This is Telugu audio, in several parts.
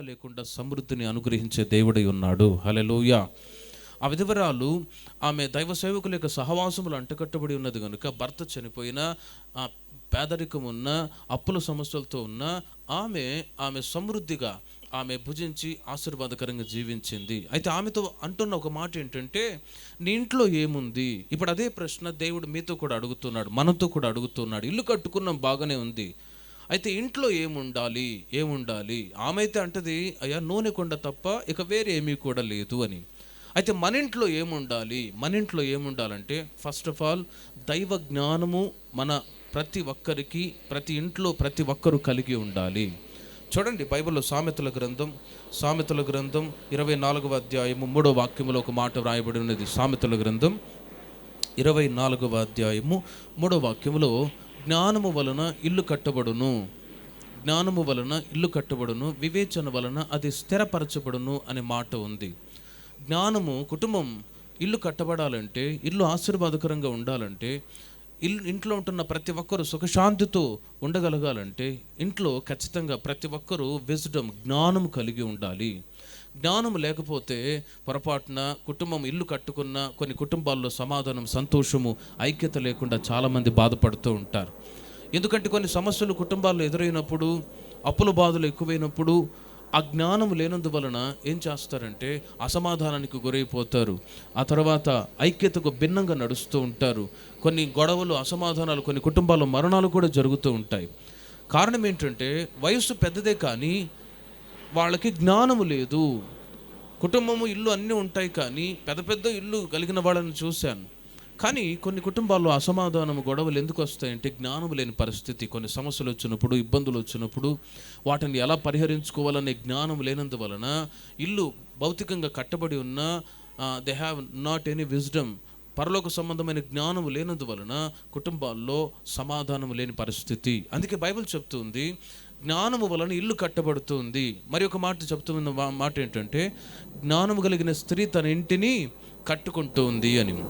లేకుండా సమృద్ధిని అనుగ్రహించే దేవుడై ఉన్నాడు. హలెలోయ ఆ విధవరాలు ఆమె దైవ సేవకుల యొక్క సహవాసములు అంటకట్టబడి ఉన్నది కనుక భర్త చనిపోయిన ఆ పేదరికం ఉన్న అప్పుల సమస్యలతో ఉన్న ఆమె ఆమె సమృద్ధిగా ఆమె భుజించి ఆశీర్వాదకరంగా జీవించింది. అయితే ఆమెతో అంటున్న ఒక మాట ఏంటంటే నీ ఇంట్లో ఏముంది? ఇప్పుడు అదే ప్రశ్న దేవుడు మీతో కూడా అడుగుతున్నాడు మనతో కూడా అడుగుతున్నాడు. ఇల్లు కట్టుకున్నాం బాగానే ఉంది. అయితే ఇంట్లో ఏముండాలి? ఏముండాలి? ఆమె అయితే అంటది అయ్యా నూనె కొండ తప్ప ఇక వేరే ఏమీ కూడా లేదు అని. అయితే మన ఇంట్లో ఏముండాలి? మన ఇంట్లో ఏముండాలంటే ఫస్ట్ ఆఫ్ ఆల్ దైవ జ్ఞానము మన ప్రతి ఒక్కరికి ప్రతి ఇంట్లో ప్రతి ఒక్కరు కలిగి ఉండాలి. చూడండి బైబిల్లో సామెతల గ్రంథం సామెతల గ్రంథం ఇరవై నాలుగవ అధ్యాయము మూడో వాక్యములో ఒక మాట వ్రాయబడి ఉన్నది. సామెతల గ్రంథం ఇరవై నాలుగవ అధ్యాయము మూడో వాక్యములో జ్ఞానము వలన ఇల్లు కట్టబడును. జ్ఞానము వలన ఇల్లు కట్టబడును. వివేచన వలన అది స్థిరపరచబడును అనే మాట ఉంది. జ్ఞానము కుటుంబం ఇల్లు కట్టబడాలంటే ఇల్లు ఆశీర్వాదకరంగా ఉండాలంటే ఇల్లు ఇంట్లో ఉంటున్న ప్రతి ఒక్కరూ సుఖశాంతితో ఉండగలగాలంటే ఇంట్లో ఖచ్చితంగా ప్రతి ఒక్కరూ విజ్డమ్ జ్ఞానం కలిగి ఉండాలి. జ్ఞానం లేకపోతే పొరపాటున కుటుంబం ఇల్లు కట్టుకున్న కొన్ని కుటుంబాల్లో సమాధానం సంతోషము ఐక్యత లేకుండా చాలామంది బాధపడుతూ ఉంటారు. ఎందుకంటే కొన్ని సమస్యలు కుటుంబాల్లో ఎదురైనప్పుడు అప్పుల బాధలు ఎక్కువైనప్పుడు ఆ జ్ఞానం లేనందువలన ఏం చేస్తారంటే అసమాధానానికి గురైపోతారు. ఆ తర్వాత ఐక్యతకు భిన్నంగా నడుస్తూ ఉంటారు. కొన్ని గొడవలు అసమాధానాలు కొన్ని కుటుంబాల్లో మరణాలు కూడా జరుగుతూ ఉంటాయి. కారణం ఏంటంటే వయస్సు పెద్దదే కానీ వాళ్ళకి జ్ఞానము లేదు. కుటుంబము ఇల్లు అన్నీ ఉంటాయి కానీ పెద్ద పెద్ద ఇల్లు కలిగిన వాళ్ళని చూశాను. కానీ కొన్ని కుటుంబాల్లో అసమాధానము గొడవలు ఎందుకు వస్తాయంటే జ్ఞానం లేని పరిస్థితి. కొన్ని సమస్యలు వచ్చినప్పుడు ఇబ్బందులు వచ్చినప్పుడు వాటిని ఎలా పరిహరించుకోవాలనే జ్ఞానం లేనందువలన ఇల్లు భౌతికంగా కట్టబడి ఉన్న they have not any wisdom పరలోక సంబంధమైన జ్ఞానం లేనందువలన కుటుంబాల్లో సమాధానం లేని పరిస్థితి. అందుకే బైబిల్ చెప్తుంది జ్ఞానము వలన ఇల్లు కట్టబడుతుంది. మరి ఒక మాట చెప్తున్న మాట ఏంటంటే జ్ఞానము కలిగిన స్త్రీ తన ఇంటిని కట్టుకుంటుంది అని.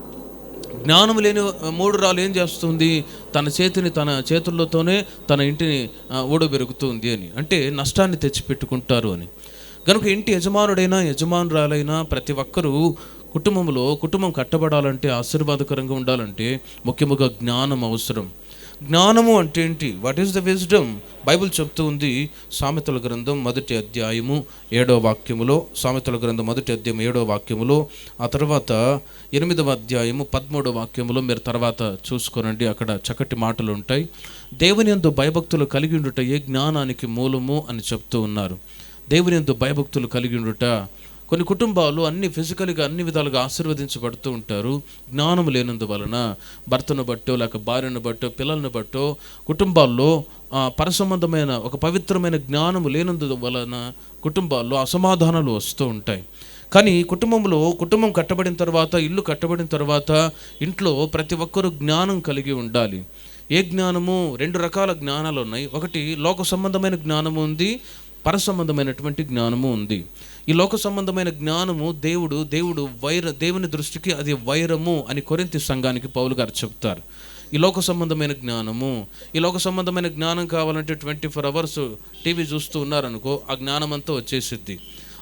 జ్ఞానం లేని మూడు రాలు ఏం చేస్తుంది? తన చేతిని తన చేతుల్లోతోనే తన ఇంటిని ఆ, ఊడబెరుగుతుంది అని. అంటే నష్టాన్ని తెచ్చిపెట్టుకుంటారు అని. కనుక ఇంటి యజమానుడైనా యజమానురాలైనా ప్రతి ఒక్కరూ కుటుంబంలో కుటుంబం కట్టబడాలంటే ఆశీర్వాదకరంగా ఉండాలంటే ముఖ్యముగా జ్ఞానం అవసరం. జ్ఞానము అంటే ఏంటి? What is the wisdom Bible చెప్తూ ఉంది సామెతల గ్రంథం మొదటి అధ్యాయము ఏడో వాక్యములో సామెతల గ్రంథం మొదటి అధ్యాయం ఏడో వాక్యములో ఆ తర్వాత ఎనిమిదవ అధ్యాయము పదమూడో వాక్యములో మీరు తర్వాత చూసుకోనండి అక్కడ చక్కటి మాటలు ఉంటాయి. దేవుని ఎందు భయభక్తులు కలిగి ఉండుట ఏ జ్ఞానానికి మూలము అని చెప్తూ ఉన్నారు. దేవుని ఎందు భయభక్తులు కలిగి ఉండుట కొన్ని కుటుంబాలు అన్ని ఫిజికల్గా అన్ని విధాలుగా ఆశీర్వదించబడుతూ ఉంటారు. జ్ఞానం లేనందువలన భర్తను బట్టో లేక భార్యను బట్టో పిల్లలను బట్టో కుటుంబాల్లో పరసంబంధమైన ఒక పవిత్రమైన జ్ఞానం లేనందు వలన కుటుంబాల్లో అసమాధానాలు వస్తూ ఉంటాయి. కానీ కుటుంబంలో కుటుంబం కట్టబడిన తర్వాత ఇల్లు కట్టబడిన తర్వాత ఇంట్లో ప్రతి ఒక్కరూ జ్ఞానం కలిగి ఉండాలి. ఏ జ్ఞానము? రెండు రకాల జ్ఞానాలు ఉన్నాయి. ఒకటి లోక సంబంధమైన జ్ఞానము ఉంది పర సంబంధమైనటువంటి జ్ఞానము ఉంది. ఈ లోక సంబంధమైన జ్ఞానము దేవుడు దేవుడు వైర దేవుని దృష్టికి అది వైరము అని కొరింతి సంఘానికి పౌలు గారు చెప్తారు. ఈ లోక సంబంధమైన జ్ఞానము ఈ లోక సంబంధమైన జ్ఞానం కావాలంటే ట్వంటీ ఫోర్ అవర్స్ టీవీ చూస్తూ ఉన్నారనుకో ఆ జ్ఞానం అంతా వచ్చేసిద్ది.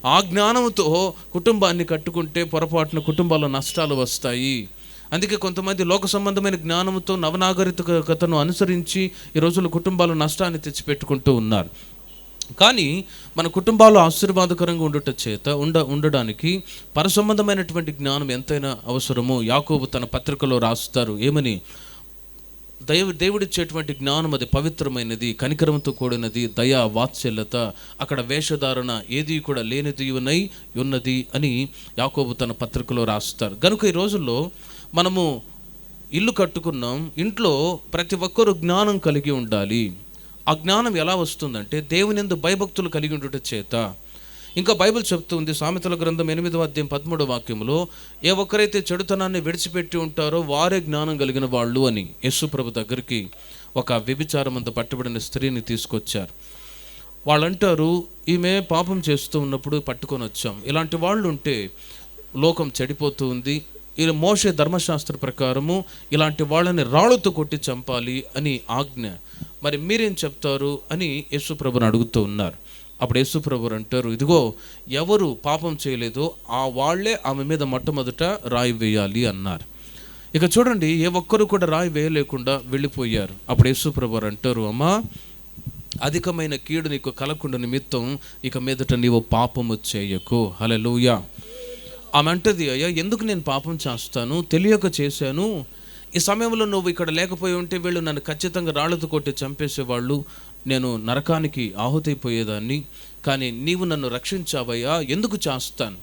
ఆ జ్ఞానంతో కుటుంబాన్ని కట్టుకుంటే పొరపాటున కుటుంబాల్లో నష్టాలు వస్తాయి. అందుకే కొంతమంది లోక సంబంధమైన జ్ఞానంతో నవనాగరికతను అనుసరించి ఈ రోజుల్లో కుటుంబాలు నష్టాన్ని తెచ్చిపెట్టుకుంటూ ఉన్నారు. కానీ మన కుటుంబాలు ఆశీర్వాదకరంగా ఉండుట చేత ఉండ ఉండడానికి పరసంబంధమైనటువంటి జ్ఞానం ఎంతైనా అవసరమో యాకోబు తన పత్రికలో రాస్తారు. ఏమని? దైవ దేవుడిచ్చేటువంటి జ్ఞానం అది పవిత్రమైనది కనికరంతో కూడినది దయా వాత్సల్యత అక్కడ వేషధారణ ఏది కూడా లేనిది ఉన్నై ఉన్నది అని యాకోబు తన పత్రికలో రాస్తారు. గనుక ఈ రోజుల్లో మనము ఇల్లు కట్టుకున్నాం ఇంట్లో ప్రతి ఒక్కరూ జ్ఞానం కలిగి ఉండాలి. ఆ జ్ఞానం ఎలా వస్తుందంటే దేవుని ఎందు భయభక్తులు కలిగి ఉండుట చేత. ఇంకా బైబిల్ చెప్తుంది సామెతల గ్రంథం ఎనిమిదవ అధ్యాయం పదమూడవ వాక్యములో ఏ ఒక్కరైతే చెడుతనాన్ని విడిచిపెట్టి ఉంటారో వారే జ్ఞానం కలిగిన వాళ్ళు అని యేసు ప్రభు దగ్గరికి ఒక వ్యభిచారం అంత పట్టుబడిన స్త్రీని తీసుకొచ్చారు. వాళ్ళంటారు ఈమె పాపం చేస్తూ ఉన్నప్పుడు పట్టుకొని వచ్చాం. ఇలాంటి వాళ్ళు ఉంటే లోకం చెడిపోతూ ఉంది ఈ మోషే ధర్మశాస్త్ర ప్రకారము ఇలాంటి వాళ్ళని రాళ్ళతో కొట్టి చంపాలి అని ఆజ్ఞ. మరి మీరేం చెప్తారు అని యేసుప్రభుని అడుగుతూ ఉన్నారు. అప్పుడు యేసుప్రభు అంటారు ఇదిగో ఎవరు పాపం చేయలేదో ఆ వాళ్ళే ఆమె మీద మొట్టమొదట రాయి వేయాలి అన్నారు. ఇక చూడండి ఏ ఒక్కరు కూడా రాయి వేయలేకుండా వెళ్ళిపోయారు. అప్పుడు యేసుప్రభు అంటారు అమ్మా అధికమైన కీడు నీకు కలకుండా నిమిత్తం ఇక మీదట నీవు పాపము చేయకు. హలలుయా ఆమె అంటది అయ్యా ఎందుకు నేను పాపం చేస్తాను? తెలియక చేశాను. ఈ సమయంలో నువ్వు ఇక్కడ లేకపోయి ఉంటే వీళ్ళు నన్ను ఖచ్చితంగా రాళ్ళతో కొట్టి చంపేసేవాళ్ళు. నేను నరకానికి ఆహుతైపోయేదాన్ని. కానీ నీవు నన్ను రక్షించావయ్యా ఎందుకు చేస్తాను?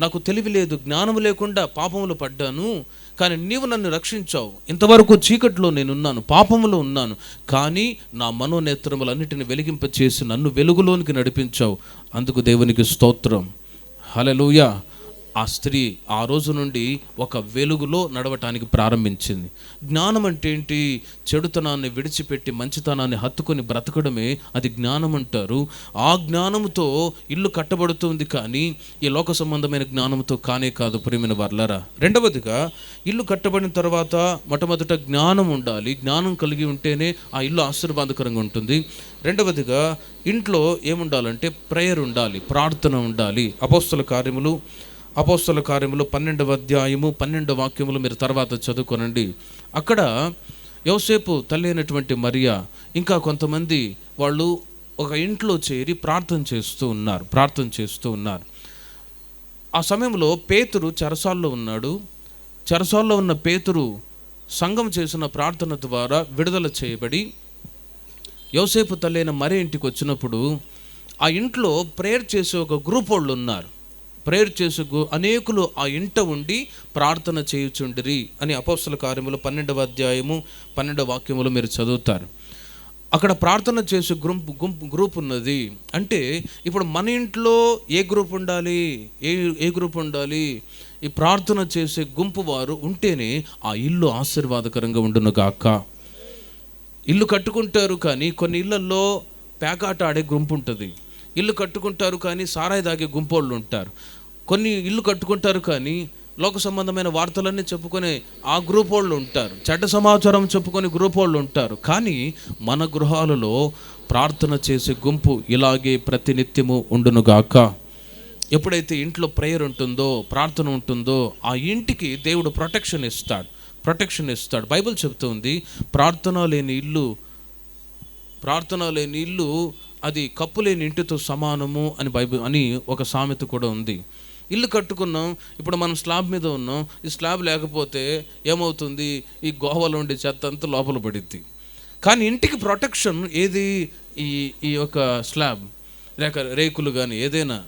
నాకు తెలివి లేదు జ్ఞానం లేకుండా పాపములు పడ్డాను. కానీ నీవు నన్ను రక్షించావు. ఇంతవరకు చీకట్లో నేనున్నాను పాపములో ఉన్నాను. కానీ నా మనోనేత్రములన్నిటిని వెలిగింపచేసి నన్ను వెలుగులోనికి నడిపించావు. అందుకు దేవునికి స్తోత్రం. హలలుయా ఆ స్త్రీ ఆ రోజు నుండి ఒక వెలుగులో నడవటానికి ప్రారంభించింది. జ్ఞానం అంటే ఏంటి చెడుతనాన్ని విడిచిపెట్టి మంచితనాన్ని హత్తుకొని బ్రతకడమే అది జ్ఞానం అంటారు ఆ జ్ఞానముతో ఇల్లు కట్టబడుతుంది కానీ ఈ లోక సంబంధమైన జ్ఞానంతో కానే కాదు ప్రేమిన వర్లరా. రెండవదిగా ఇల్లు కట్టబడిన తర్వాత మొట్టమొదట జ్ఞానం ఉండాలి. జ్ఞానం కలిగి ఉంటేనే ఆ ఇల్లు ఆశీర్వాదకరంగా ఉంటుంది. రెండవదిగా ఇంట్లో ఏముండాలంటే ప్రేయర్ ఉండాలి ప్రార్థన ఉండాలి. అపోస్తుల కార్యములు అపోస్తల కార్యములు పన్నెండవ అధ్యాయము పన్నెండు వాక్యములు మీరు తర్వాత చదువుకోనండి. అక్కడ యోసేపు తల్లి అయినటువంటి మరియా ఇంకా కొంతమంది వాళ్ళు ఒక ఇంట్లో చేరి ప్రార్థన చేస్తూ ఉన్నారు ప్రార్థన చేస్తూ ఉన్నారు. ఆ సమయంలో పేతురు చెరసాల్లో ఉన్నాడు. చెరసాల్లో ఉన్న పేతురు సంఘం చేసిన ప్రార్థన ద్వారా విడుదల చేయబడి యోసేపు తల్లైన మరే ఇంటికి వచ్చినప్పుడు ఆ ఇంట్లో ప్రేయర్ చేసే ఒక గ్రూప్ వాళ్ళు ఉన్నారు. ప్రేయర్ చేసుకు అనేకులు ఆ ఇంట ఉండి ప్రార్థన చేయుచుండిరి అని అపోస్తల కార్యములు పన్నెండవ అధ్యాయము పన్నెండవ వాక్యములు మీరు చదువుతారు. అక్కడ ప్రార్థన చేసే గ్రూప్ గుంపు గ్రూప్ ఉన్నది. అంటే ఇప్పుడు మన ఇంట్లో ఏ గ్రూప్ ఉండాలి? ఏ ఏ గ్రూప్ ఉండాలి? ఈ ప్రార్థన చేసే గుంపు వారు ఉంటేనే ఆ ఇల్లు ఆశీర్వాదకరంగా ఉండును కాక ఇల్లు కట్టుకుంటారు కానీ కొన్ని ఇళ్ళలో పేకాట ఆడే గుంపు ఉంటుంది. ఇల్లు కట్టుకుంటారు కానీ సారాయి తాగే గుంపోళ్ళు ఉంటారు. కొన్ని ఇల్లు కట్టుకుంటారు కానీ లోక సంబంధమైన వార్తలన్నీ చెప్పుకునే ఆ గ్రూప్ వాళ్ళు ఉంటారు. చెడ్డ సమాచారం చెప్పుకొని గ్రూప్ వాళ్ళు ఉంటారు. కానీ మన గృహాలలో ప్రార్థన చేసే గుంపు ఇలాగే ప్రతినిత్యము ఉండునుగాక. ఎప్పుడైతే ఇంట్లో ప్రేయర్ ఉంటుందో ప్రార్థన ఉంటుందో ఆ ఇంటికి దేవుడు ప్రొటెక్షన్ ఇస్తాడు. ప్రొటెక్షన్ ఇస్తాడు. బైబిల్ చెబుతుంది ప్రార్థన లేని ఇల్లు ప్రార్థన లేని ఇల్లు అది కప్పు లేని ఇంటితో సమానము అని బైబిల్ అని ఒక సామెత కూడా ఉంది. ఇల్లు కట్టుకున్నాం ఇప్పుడు మనం స్లాబ్ మీద ఉన్నాం ఈ స్లాబ్ లేకపోతే ఏమవుతుంది? ఈ గోవాలో ఉండే చెత్త అంతా లోపల పడిద్ది. కానీ ఇంటికి ప్రొటెక్షన్ ఏది? ఈ ఈ యొక్క స్లాబ్. లేక రేకులు కానీ ఏదైనా.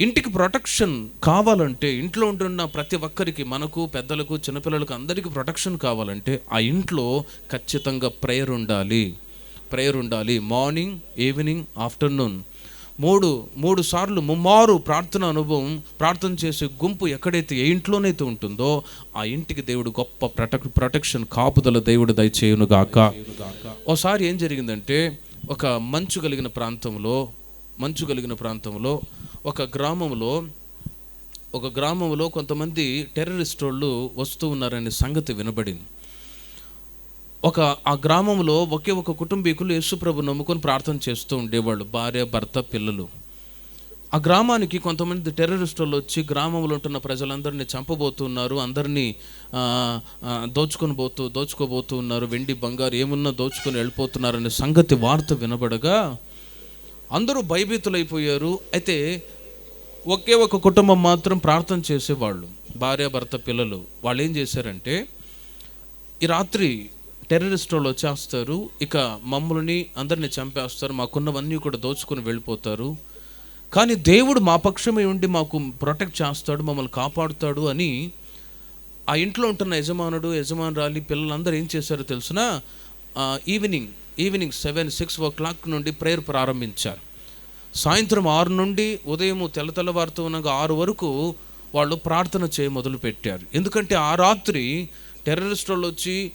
ఇంటికి ప్రొటెక్షన్ కావాలంటే ఇంట్లో ఉంటున్న ప్రతి ఒక్కరికి మనకు పెద్దలకు చిన్నపిల్లలకు అందరికీ ప్రొటెక్షన్ కావాలంటే ఆ ఇంట్లో ఖచ్చితంగా ప్రేయర్ ఉండాలి. ప్రేయర్ ఉండాలి. Morning evening afternoon. మూడు మూడు సార్లు ముమ్మారు ప్రార్థన అనుభవం ప్రార్థన చేసే గుంపు ఎక్కడైతే ఏ ఇంట్లోనైతే ఉంటుందో ఆ ఇంటికి దేవుడు గొప్ప ప్రొటెక్ ప్రొటెక్షన్ కాపుదల దేవుడు దయచేయును గాక. ఓసారి ఏం జరిగిందంటే ఒక మంచు కలిగిన ప్రాంతంలో మంచు కలిగిన ప్రాంతంలో ఒక గ్రామంలో ఒక గ్రామంలో కొంతమంది టెర్రరిస్ట్ వాళ్ళు వస్తూ ఉన్నారనే సంగతి వినబడింది. ఒక ఆ గ్రామంలో ఒకే ఒక కుటుంబీకులు యేసుప్రభు నమ్ముకొని ప్రార్థన చేస్తూ ఉండేవాళ్ళు భార్య భర్త పిల్లలు. ఆ గ్రామానికి కొంతమంది టెర్రరిస్టులు వచ్చి గ్రామంలో ఉంటున్న ప్రజలందరినీ చంపబోతున్నారు అందరినీ దోచుకొని పోతూ దోచుకోబోతూ ఉన్నారు వెండి బంగారు ఏమున్నా దోచుకొని వెళ్ళిపోతున్నారనే సంగతి వార్త వినబడగా అందరూ భయభీతులైపోయారు. అయితే ఒకే ఒక కుటుంబం మాత్రం ప్రార్థన చేసేవాళ్ళు భార్య భర్త పిల్లలు. వాళ్ళు ఏం చేశారంటే ఈ రాత్రి టెర్రరిస్ట్ వాళ్ళు వచ్చేస్తారు. ఇక మమ్మల్ని అందరిని చంపేస్తారు. మాకున్నవన్నీ కూడా దోచుకొని వెళ్ళిపోతారు. కానీ దేవుడు మా పక్షమే ఉండి మాకు ప్రొటెక్ట్ చేస్తాడు మమ్మల్ని కాపాడుతాడు అని ఆ ఇంట్లో ఉంటున్న యజమానుడు యజమానురాలి పిల్లలందరూ ఏం చేశారో తెలిసిన? Evening evening seven six o'clock నుండి ప్రేయర్ ప్రారంభించారు. సాయంత్రం ఆరు నుండి ఉదయం తెల్ల తెల్లవారుతూ ఉన్న ఆరు వరకు వాళ్ళు ప్రార్థన చేయ మొదలు పెట్టారు ఎందుకంటే ఆ రాత్రి టెర్రరిస్ట్ వాళ్ళు వచ్చి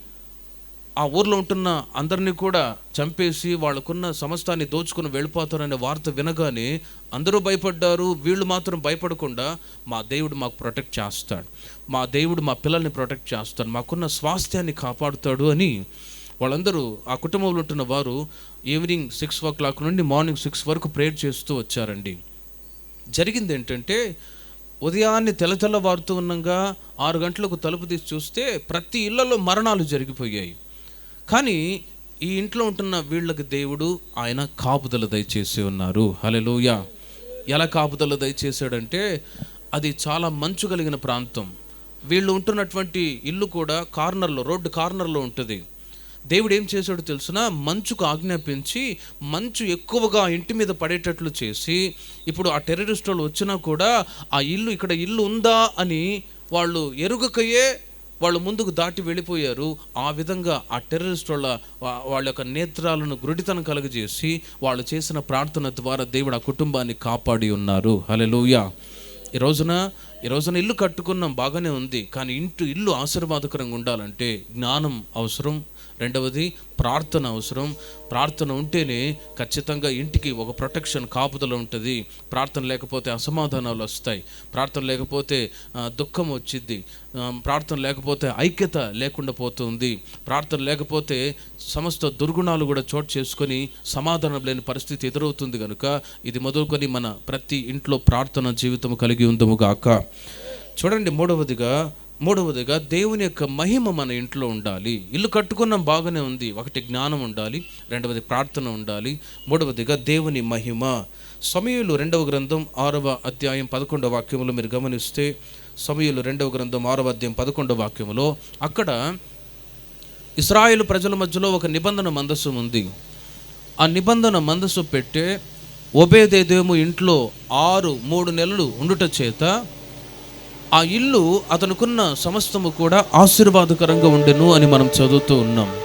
ఆ ఊర్లో ఉంటున్న అందరినీ కూడా చంపేసి వాళ్ళకున్న సమస్తాన్ని దోచుకుని వెళ్ళిపోతారనే వార్త వినగానే అందరూ భయపడ్డారు. వీళ్ళు మాత్రం భయపడకుండా మా దేవుడు మాకు ప్రొటెక్ట్ చేస్తాడు. మా దేవుడు మా పిల్లల్ని ప్రొటెక్ట్ చేస్తాడు. మాకున్న స్వాస్థ్యాన్ని కాపాడుతాడు అని వాళ్ళందరూ ఆ కుటుంబంలో ఉంటున్న వారు ఈవినింగ్ సిక్స్ ఓ క్లాక్ నుండి మార్నింగ్ సిక్స్ వరకు ప్రేయర్ చేస్తూ వచ్చారండి. జరిగింది ఏంటంటే ఉదయాన్నే తెల్ల వారుతూ ఉండగా ఆరు గంటలకు తలుపు తీసి చూస్తే ప్రతి ఇళ్ళలో మరణాలు జరిగిపోయాయి. కానీ ఈ ఇంట్లో ఉంటున్న వీళ్ళకి దేవుడు ఆయన కాపుదల దయచేసి ఉన్నారు. హలెలుయ ఎలా కాపుదల దయచేశాడంటే అది చాలా మంచు కలిగిన ప్రాంతం. వీళ్ళు ఉంటున్నటువంటి ఇల్లు కూడా కార్నర్లో రోడ్డు కార్నర్లో ఉంటుంది. దేవుడు ఏం చేశాడో తెలుసునా? మంచుకు ఆజ్ఞాపించి మంచు ఎక్కువగా ఇంటి మీద పడేటట్లు చేసి ఇప్పుడు ఆ టెర్రరిస్ట్ వాళ్ళు వచ్చినా కూడా ఆ ఇల్లు ఇక్కడ ఇల్లు ఉందా? అని వాళ్ళు ఎరుగకయే వాళ్ళు ముందుకు దాటి వెళ్ళిపోయారు. ఆ విధంగా ఆ టెర్రరిస్ట్ వాళ్ళ వాళ్ళ యొక్క నేత్రాలను గురుడితనం కలుగజేసి వాళ్ళు చేసిన ప్రార్థన ద్వారా దేవుడు ఆ కుటుంబాన్ని కాపాడి ఉన్నారు. హలెలూయా ఈ రోజున ఈ రోజున ఇల్లు కట్టుకున్నాం బాగానే ఉంది. కానీ ఇంటి ఇల్లు ఆశీర్వాదకరంగా ఉండాలంటే జ్ఞానం అవసరం. రెండవది ప్రార్థన అవసరం. ప్రార్థన ఉంటేనే ఖచ్చితంగా ఇంటికి ఒక ప్రొటెక్షన్ కాపుదల ఉంటుంది. ప్రార్థన లేకపోతే అసమాధానాలు వస్తాయి. ప్రార్థన లేకపోతే దుఃఖం వచ్చింది ప్రార్థన లేకపోతే ఐక్యత లేకుండా పోతుంది. ప్రార్థన లేకపోతే సమస్త దుర్గుణాలు కూడా చోటు చేసుకొని సమాధానం లేని పరిస్థితి ఎదురవుతుంది కనుక ఇది మొదలుకొని మన ప్రతి ఇంట్లో ప్రార్థన జీవితం కలిగి ఉందము గాక. చూడండి మూడవదిగా మూడవదిగా దేవుని యొక్క మహిమ మన ఇంట్లో ఉండాలి. ఇల్లు కట్టుకున్నాం బాగానే ఉంది. ఒకటి జ్ఞానం ఉండాలి. రెండవది ప్రార్థన ఉండాలి. మూడవదిగా దేవుని మహిమ. సమయంలో రెండవ గ్రంథం ఆరవ అధ్యాయం పదకొండవ వాక్యంలో మీరు గమనిస్తే సమయంలో రెండవ గ్రంథం ఆరవ అధ్యాయం పదకొండవ వాక్యములో అక్కడ ఇస్రాయేల్ ప్రజల మధ్యలో ఒక నిబంధన మందస్సు ఉంది. ఆ నిబంధన మందస్సు పెట్టే ఒబేదేదేమో ఇంట్లో ఆరు మూడు నెలలు ఉండుట చేత ఆ ఇల్లు అతనుకున్న సమస్తము కూడా ఆశీర్వాదకరంగా ఉండెను అని మనం చదువుతూ ఉన్నాం.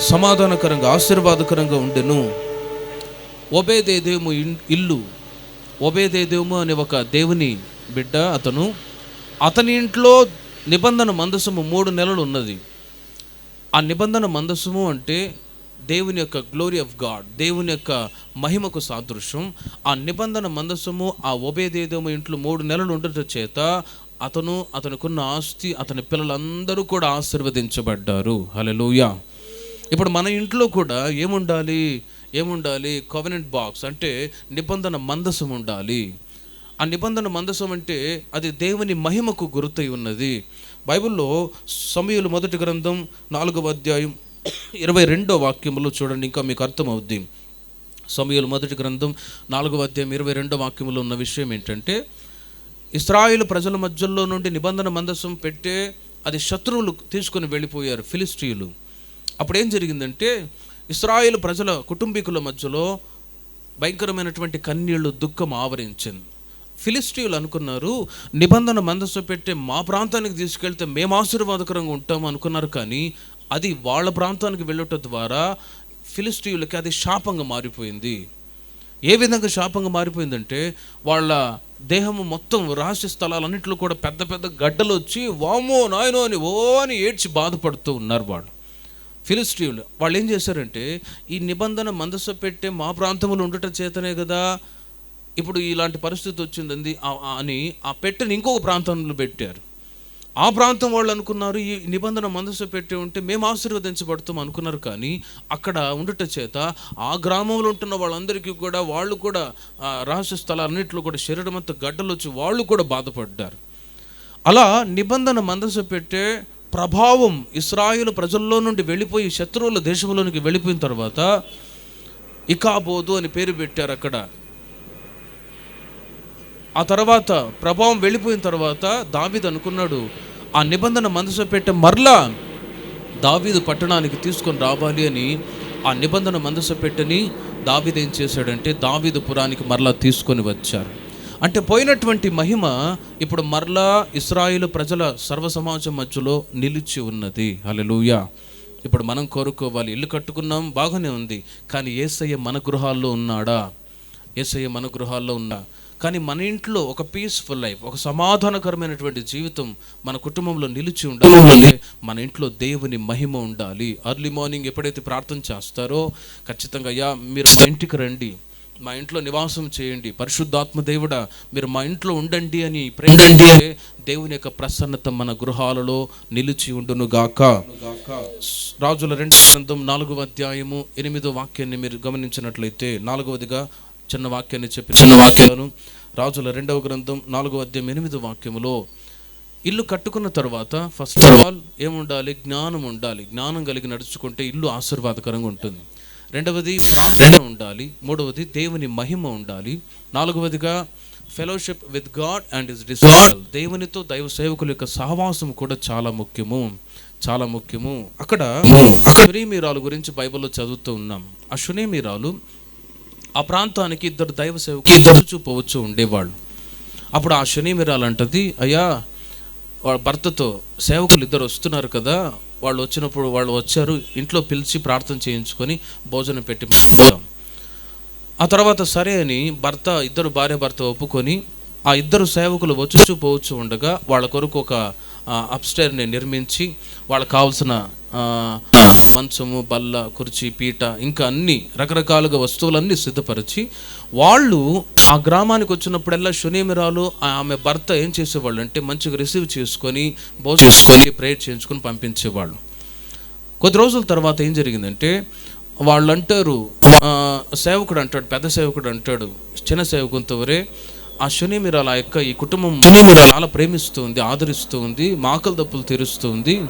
సమాధానకరంగా ఆశీర్వాదకరంగా ఉండెను. ఒబేదేదేము ఇల్లు. ఒబేదేదేము అనే ఒక దేవుని బిడ్డ అతను. అతని ఇంట్లో నిబంధన మందసము మూడు నెలలు ఉన్నది. ఆ నిబంధన మందసము అంటే దేవుని యొక్క గ్లోరీ ఆఫ్ గాడ్ దేవుని యొక్క మహిమకు సాదృశ్యం. ఆ నిబంధన మందసము ఆ ఒబేదేదము ఇంట్లో మూడు నెలలు ఉండటం చేత అతను అతనుకున్న ఆస్తి అతని పిల్లలందరూ కూడా ఆశీర్వదించబడ్డారు. హల్లెలూయా. ఇప్పుడు మన ఇంట్లో కూడా ఏముండాలి? ఏముండాలి? కవెనెంట్ బాక్స్ అంటే నిబంధన మందసం ఉండాలి. ఆ నిబంధన మందసం అంటే అది దేవుని మహిమకు గుర్తయి ఉన్నది. బైబిల్లో సమయులు మొదటి గ్రంథం నాలుగవ అధ్యాయం ఇరవై రెండో వాక్యంలో చూడండి ఇంకా మీకు అర్థమవుద్ది. సమయులు మొదటి గ్రంథం నాలుగవ అధ్యాయం ఇరవై రెండో వాక్యంలో ఉన్న విషయం ఏంటంటే ఇస్రాయిల్ ప్రజల మధ్యలో నుండి నిబంధన మందసం పెట్టే అది శత్రువులు తీసుకొని వెళ్ళిపోయారు ఫిలిస్ట్రీలు అప్పుడు ఏం జరిగిందంటే ఇస్రాయిల్ ప్రజల కుటుంబీకుల మధ్యలో భయంకరమైనటువంటి కన్నీళ్ళు దుఃఖం ఆవరించింది. ఫిలిస్టీయులు అనుకున్నారు నిబంధన మందస్సు పెట్టే మా ప్రాంతానికి తీసుకెళ్తే మేము ఆశీర్వాదకరంగా ఉంటాం అనుకున్నారు. కానీ అది వాళ్ళ ప్రాంతానికి వెళ్ళటం ద్వారా ఫిలిస్టీయులకి అది శాపంగా మారిపోయింది. ఏ విధంగా శాపంగా మారిపోయిందంటే వాళ్ళ దేహము మొత్తం రహస్య స్థలాలన్నింటిలో కూడా పెద్ద పెద్ద గడ్డలు వచ్చి వామో నాయనో అని ఓ అని ఏడ్చి బాధపడుతూ ఉన్నారు వాళ్ళు. ఫిలిస్టీయులు వాళ్ళు ఏం చేశారంటే ఈ నిబంధన మందస పెట్టే మా ప్రాంతంలో ఉండటం చేతనే కదా ఇప్పుడు ఇలాంటి పరిస్థితి వచ్చిందండి అని ఆ పెట్టెని ఇంకొక ప్రాంతంలో పెట్టారు. ఆ ప్రాంతం వాళ్ళు అనుకున్నారు ఈ నిబంధన మనసు పెట్టి ఉంటే మేము ఆశీర్వదించబడతాం అనుకున్నారు కానీ అక్కడ ఉండట చేత ఆ గ్రామంలో ఉంటున్న వాళ్ళందరికీ కూడా వాళ్ళు కూడా రహస్య స్థలాలన్నింటిలో కూడా శరీరం అంతా గడ్డలు వచ్చి వాళ్ళు కూడా బాధపడ్డారు. అలా నిబంధన మందస్సు పెట్టే ప్రభావం ఇస్రాయిల్ ప్రజల్లో నుండి వెళ్ళిపోయి శత్రువుల దేశంలోనికి వెళ్ళిపోయిన తర్వాత ఇకాబోదు అని పేరు పెట్టారు అక్కడ. ఆ తర్వాత ప్రభావం వెళ్ళిపోయిన తర్వాత దావీదు అనుకున్నాడు ఆ నిబంధన మనసు పెట్టే మరలా దావీదు పట్టణానికి తీసుకొని రావాలి అని ఆ నిబంధన మనసు పెట్టని దావీదు ఏం చేశాడంటే దావీదు పురానికి మరలా తీసుకొని వచ్చారు. అంటే పోయినటువంటి మహిమ ఇప్పుడు మరలా ఇస్రాయిలు ప్రజల సర్వ సమాజం మధ్యలో నిలిచి ఉన్నది. హల్లెలూయా. ఇప్పుడు మనం కోరుకోవాలి ఇల్లు కట్టుకున్నాం బాగానే ఉంది. కానీ ఏసయ్య మన గృహాల్లో ఉన్నాడా? ఏసయ్య మన గృహాల్లో ఉన్నా కానీ మన ఇంట్లో ఒక పీస్ఫుల్ లైఫ్ ఒక సమాధానకరమైనటువంటి జీవితం మన కుటుంబంలో నిలిచి ఉండాలి. మన ఇంట్లో దేవుని మహిమ ఉండాలి. అర్లీ మార్నింగ్ ఎప్పుడైతే ప్రార్థన చేస్తారో ఖచ్చితంగా అయ్యా మీరు మా ఇంటికి రండి. మా ఇంట్లో నివాసం చేయండి. పరిశుద్ధాత్మ దేవుడా మీరు మా ఇంట్లో ఉండండి అని ప్రేమించే దేవుని యొక్క ప్రసన్నత మన గృహాలలో నిలిచి ఉండును గాక. రాజుల రెండు గ్రంథం నాలుగవ అధ్యాయము ఎనిమిదో వాక్యాన్ని మీరు గమనించినట్లయితే నాలుగవదిగా చిన్న వాక్యాన్ని చెప్పి చిన్న వాక్యాలను రాజుల రెండవ గ్రంథం నాలుగవ అధ్యాయం ఎనిమిదో వాక్యములో ఇల్లు కట్టుకున్న తర్వాత ఫస్ట్ ఆఫ్ ఆల్ ఏముండాలి? జ్ఞానం ఉండాలి. జ్ఞానం కలిగి నడుచుకుంటే ఇల్లు ఆశీర్వాదకరంగా ఉంటుంది. రెండవది ప్రార్థన ఉండాలి. మూడవది దేవుని మహిమ ఉండాలి. నాలుగవదిగా fellowship with God and is disciple దేవునితో దైవ సేవకుల యొక్క సహవాసం కూడా చాలా ముఖ్యము. చాలా ముఖ్యము. అక్కడ శునీమీరాలు గురించి బైబిల్లో చదువుతూ ఉన్నాం. ఆ శునీమీరాలు ఆ ప్రాంతానికి ఇద్దరు దైవ సేవకులు తరచూ పోవచ్చు ఉండేవాళ్ళు. అప్పుడు ఆ శనిమిరాలు అంటది అయ్యా వాళ్ళ భర్తతో సేవకులు ఇద్దరు వస్తున్నారు కదా వాళ్ళు వచ్చినప్పుడు వాళ్ళు వచ్చారు ఇంట్లో పిలిచి ప్రార్థన చేయించుకొని భోజనం పెట్టి పోదాం ఆ తర్వాత సరే అని భర్త ఇద్దరు భార్య భర్త ఒప్పుకొని ఆ ఇద్దరు సేవకులు వచ్చుచూ పోవచ్చు ఉండగా వాళ్ళ కొరకు ఒక అప్స్టైర్ని నిర్మించి వాళ్ళకి కావాల్సిన మంచము బల్ల కుర్చీ పీట ఇంకా అన్ని రకరకాలుగా వస్తువులన్నీ సిద్ధపరిచి వాళ్ళు ఆ గ్రామానికి వచ్చినప్పుడల్లా శునేమిరాలు ఆమె భర్త ఏం చేసేవాళ్ళు అంటే మంచిగా రిసీవ్ చేసుకొని భోజనం చేసుకొని ప్రేయర్ చేయించుకొని పంపించేవాళ్ళు. కొద్ది రోజుల తర్వాత ఏం జరిగిందంటే వాళ్ళు అంటారు సేవకుడు అంటాడు పెద్ద సేవకుడు అంటాడు చిన్న సేవకునితో వరే ఆ శనిమిరాల యొక్క ఈ కుటుంబం చాలా ప్రేమిస్తుంది ఆదరిస్తుంది మాకల దప్పులు తీరుస్తుంది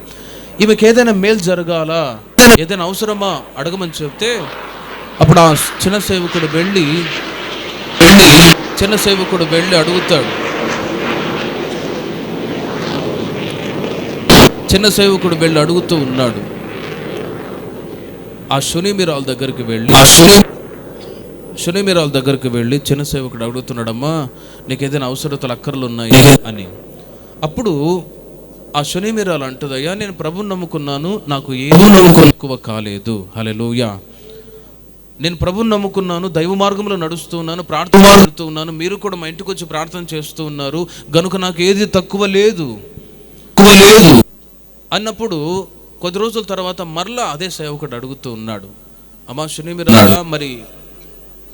ఈమెకి ఏదైనా మేలు జరగాల? ఏదైనా అవసరమా? అడగమని చెప్తే అప్పుడు ఆ చిన్న సేవకుడు వెళ్ళి వెళ్ళి చిన్న సేవకుడు వెళ్ళి అడుగుతాడు. చిన్న సేవకుడు వెళ్ళి అడుగుతూ ఉన్నాడు. ఆ శునిమిరాల దగ్గరికి వెళ్ళి శునిమిరాల దగ్గరికి వెళ్ళి చిన్న సేవకుడు అడుగుతున్నాడమ్మా నీకు ఏదైనా అవసరతలు అక్కర్లు ఉన్నాయి అని. అప్పుడు ఆ శునిమిరాలు అంటదయ్యా నేను ప్రభుని నమ్ముకున్నాను నాకు ఏ ఎక్కువ కాలేదు. హలెలూయా నేను ప్రభుని నమ్ముకున్నాను దైవ మార్గంలో నడుస్తూ ఉన్నాను ప్రార్థన చేస్తూ ఉన్నాను మీరు కూడా మా ఇంటికి వచ్చి ప్రార్థన చేస్తూ ఉన్నారు గనుక నాకు ఏది తక్కువ లేదు. తక్కువ లేదు. అన్నప్పుడు కొద్ది రోజుల తర్వాత మరలా అదే సేవకుడు అడుగుతూ ఉన్నాడు అమ్మా శనిమిరా మరి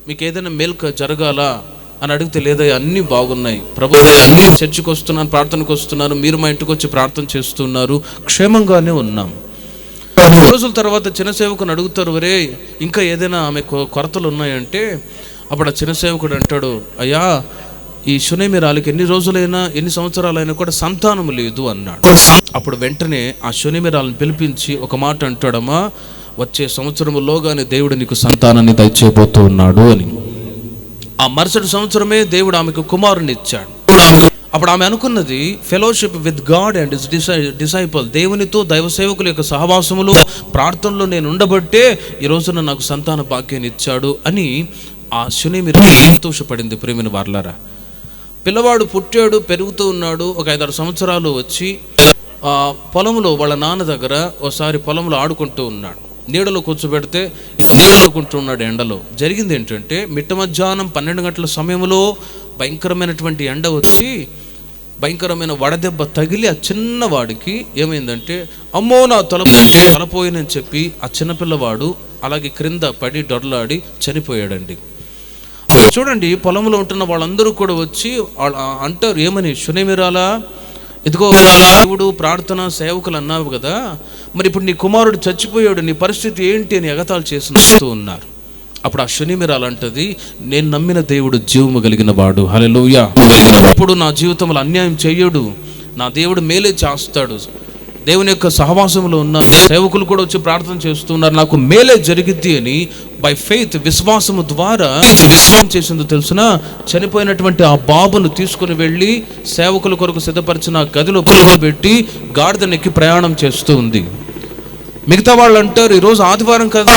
మీకు ఏదైనా మేల్క జరగాల? అని అడిగితే లేదా అన్నీ బాగున్నాయి. ప్రభు అన్ని చర్చికి వస్తున్నాను ప్రార్థనకు వస్తున్నాను మీరు మా ఇంటికి వచ్చి ప్రార్థన చేస్తున్నారు క్షేమంగానే ఉన్నాం. కొన్ని రోజుల తర్వాత చిన్న సేవకుని అడుగుతారు వరే ఇంకా ఏదైనా ఆమె కొ- కొరతలు ఉన్నాయంటే? అప్పుడు ఆ చిన్న సేవకుడు అంటాడు అయ్యా ఈ శునేమిరాలకి ఎన్ని రోజులైనా ఎన్ని సంవత్సరాలైనా కూడా సంతానం లేదు అన్నాడు. అప్పుడు వెంటనే ఆ శునేమిరాలను పిలిపించి ఒక మాట అంటాడమ్మా వచ్చే సంవత్సరములోగానే దేవుడు నీకు సంతానాన్ని దయచేయబోతూ ఉన్నాడు అని. ఆ మరుసటి సంవత్సరమే దేవుడు ఆమెకు కుమారుని ఇచ్చాడు. అప్పుడు ఆమె అనుకున్నది fellowship with God and is డిసై disciple దేవునితో దైవ సేవకుల యొక్క సహవాసములు ప్రార్థనలో నేను ఉండబట్టే ఈ రోజున నాకు సంతాన భాగ్యాన్ని ఇచ్చాడు అని ఆ శని మీరు సంతోషపడింది ప్రేమిని వార్లారా. పిల్లవాడు పుట్టాడు పెరుగుతూ ఉన్నాడు ఒక ఐదారు సంవత్సరాలు వచ్చి ఆ పొలంలో వాళ్ళ నాన్న దగ్గర ఒకసారి పొలంలో ఆడుకుంటూ ఉన్నాడు. నీడలో కూర్చోబెడితే ఇక ఆడుకుంటూ ఎండలో. జరిగింది ఏంటంటే మిట్ట మధ్యాహ్నం పన్నెండు గంటల సమయంలో భయంకరమైనటువంటి ఎండ వచ్చి భయంకరమైన వడదెబ్బ తగిలి ఆ చిన్నవాడికి ఏమైందంటే అమ్మో నా తల తలపోయినని చెప్పి ఆ చిన్నపిల్లవాడు అలాగే క్రింద పడి డొరలాడి చనిపోయాడండి. చూడండి పొలంలో ఉంటున్న వాళ్ళందరూ కూడా వచ్చి అంటారు ఏమని శునేమిరాలా ఇదిగో దేవుడు ప్రార్థన సేవకులు అన్నావు కదా మరి ఇప్పుడు నీ కుమారుడు చచ్చిపోయాడు నీ పరిస్థితి ఏంటి అని ఎగతాళి చేస్తూ ఉన్నారు. అప్పుడు ఆ శనిమిరాలు అంటది నేను నమ్మిన దేవుడు జీవము కలిగిన వాడు. హల్లెలూయా. ఇప్పుడు నా జీవితంలో అన్యాయం చెయ్యడు నా దేవుడు మేలే చేస్తాడు. దేవుని యొక్క సహవాసంలో ఉన్న సేవకులు కూడా వచ్చి ప్రార్థన చేస్తున్నారు. నాకు మేలే జరిగిద్ది అని బై ఫెయిత్ విశ్వాసము ద్వారా విశ్వాసం చేసిందో తెలుసిన? చనిపోయినటువంటి ఆ బాబును తీసుకుని వెళ్ళి సేవకుల కొరకు సిద్ధపరిచిన గదిలో పెట్టి గాడిదనెక్కి ప్రయాణం చేస్తూ ఉంది. మిగతా వాళ్ళు అంటారు ఈరోజు ఆదివారం కదా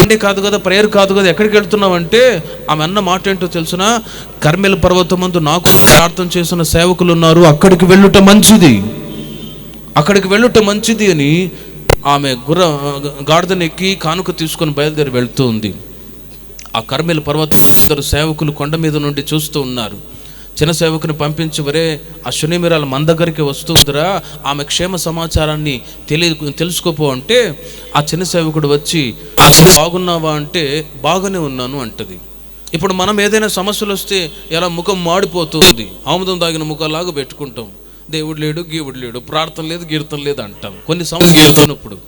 సండే కాదు కదా ప్రేయర్ కాదు కదా ఎక్కడికి వెళ్తున్నామంటే ఆమె అన్న మాట ఏంటో తెలిసిన? కర్మెల పర్వతం ముందు నాకు ప్రార్థన చేసిన సేవకులు ఉన్నారు అక్కడికి వెళ్ళుట మంచిది. అక్కడికి వెళ్ళటం మంచిది అని ఆమె గుర్ర గాడిదనెక్కి కానుక తీసుకొని బయలుదేరి వెళ్తూ ఉంది. ఆ కర్మెల పర్వతం ఇద్దరు సేవకులు కొండ మీద నుండి చూస్తూ ఉన్నారు. చిన్న సేవకుని పంపించి వరే ఆ శనిమిరాల మన దగ్గరికి వస్తుందిరా. ఆమె క్షేమ సమాచారాన్ని తెలియ తెలుసుకోపో అంటే ఆ చిన్న సేవకుడు వచ్చి బాగున్నావా అంటే బాగానే ఉన్నాను అంటది. ఇప్పుడు మనం ఏదైనా సమస్యలు వస్తే ఎలా ముఖం మాడిపోతుంది? ఆముదం తాగిన ముఖంలాగా పెట్టుకుంటాం. దేవుడు లేడు గీవుడు లేడు ప్రార్థన లేదు గీర్తన లేదు అంటాం. కొన్ని సమస్యలు గీరుతున్నప్పుడు.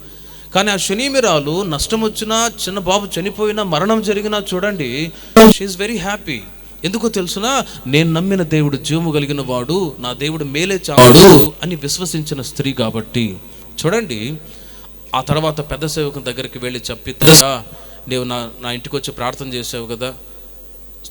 కానీ ఆ శనిమిరాలు నష్టం వచ్చినా చిన్న బాబు చనిపోయినా మరణం జరిగినా చూడండి షీఈ్ వెరీ హ్యాపీ ఎందుకో తెలుసునా నేను నమ్మిన దేవుడు జీవము కలిగిన వాడు నా దేవుడు మేలే చాడు అని విశ్వసించిన స్త్రీ కాబట్టి. చూడండి ఆ తర్వాత పెద్ద సేవకుని దగ్గరికి వెళ్ళి చెప్పిద్దా నీవు నా నా ఇంటికి వచ్చి ప్రార్థన చేసావు కదా.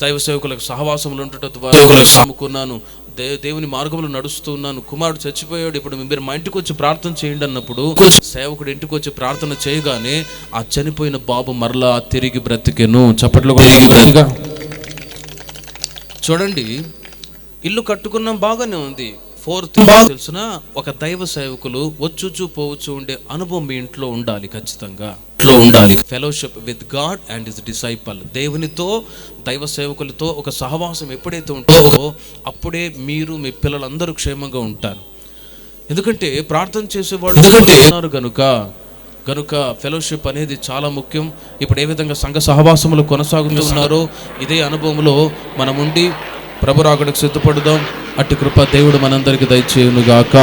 దైవ సేవకులకు సహవాసములు ఉండట ద్వారా నమ్ముకున్నాను. దే దేవుని మార్గంలో నడుస్తున్నాను కుమారుడు చచ్చిపోయాడు. ఇప్పుడు మీరు మా ఇంటికి వచ్చి ప్రార్థన చేయండి అన్నప్పుడు సేవకుడు ఇంటికి వచ్చి ప్రార్థన చేయగానే ఆ చనిపోయిన బాబు మరలా తిరిగి బ్రతికెను. చప్పట్లో కూడా చూడండి ఇల్లు కట్టుకున్నాం బాగానే ఉంది. ఫోర్త్ తెలుసిన? ఒక దైవ సేవకులు వచ్చుచు పోవచ్చు ఉండే అనుభవం మీ ఇంట్లో ఉండాలి ఖచ్చితంగా. ఇంట్లో ఉండాలి. Fellowship with God and is disciple దేవునితో దైవ సేవకులతో ఒక సహవాసం ఎప్పుడైతే ఉంటుందో అప్పుడే మీరు మీ పిల్లలందరూ క్షేమంగా ఉంటారు. ఎందుకంటే ప్రార్థన చేసేవాళ్ళు ఉన్నారు గనుక గనుక ఫెలోషిప్ అనేది చాలా ముఖ్యం. ఇప్పుడు ఏ విధంగా సంఘ సహవాసములు కొనసాగుతున్నారో ఇదే అనుభవంలో మనం ఉండి ప్రభు రాకడకు సిద్ధపడదాం. అట్టి కృప దేవుడు మనందరికి దయచేయునుగాక.